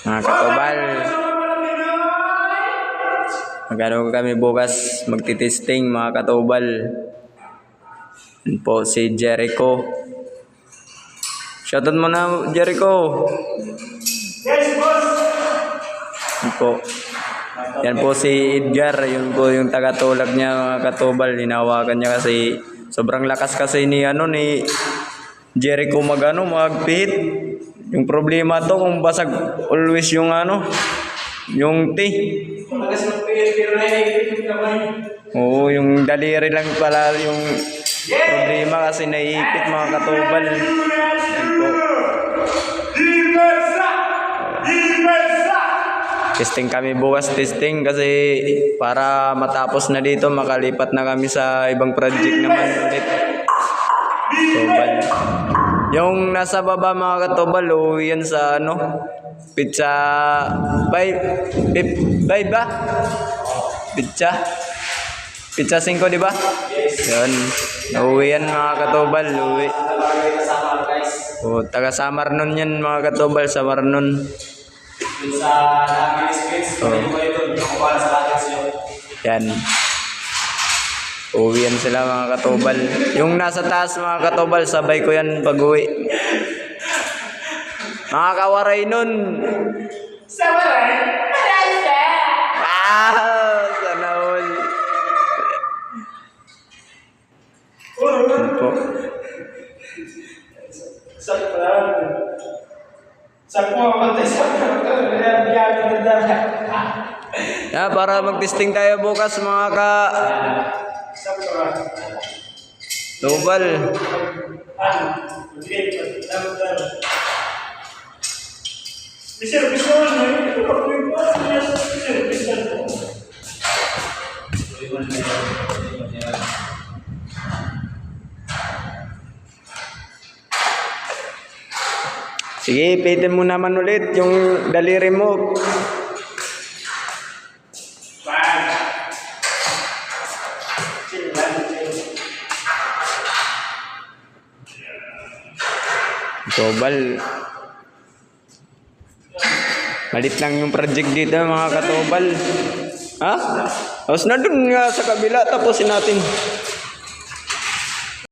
Mga katubal. Magano kami bukas magtitesting mga katubal. Yan po si Jericho. Shoutout mo na Jericho. Yan po. Yan po si Edgar. Yun po yung tagatulak niya mga katubal. Hinawakan niya kasi sobrang lakas kasi ni ano ni Jericho magano magpihit. Yung problema to kung basag always yung ano yung T. Magas magpihit pero naiipit yung kamay. Oo, yung daliri lang pala yung problema kasi naiipit mga katubal. Yan po. Testing kami bukas, testing kasi para matapos na dito, makalipat na kami sa ibang project naman ulit. Yung nasa baba mga katubal, uwi yan sa ano, pizza, five, fif- five ba? Pizza? Pizza 5, di ba? Yun. Nauwi yan mga katubal. Uwi. Nalagay kasama guys. O, taga Samar nun yan mga katubal. Samar nun. Dun sa Nagin Spirits. Kami ko kayo dun. Ako para sa atin sa'yo. Yan. Uwi yan sila mga katubal. Yung nasa taas mga katubal, sabay ko yan pag uwi. Mga kawaray nun. Ah, sana all. Yan po. Sakto lang. Sakto ako matay sa dala. Yeah, para mag-testing tayo bukas mga ka Mister. Sige, pitin mo naman ulit yung daliri mo. Tubal. Malit lang yung project dito mga katubal. Ha? Tapos na dun nga sa kabila, tapusin natin.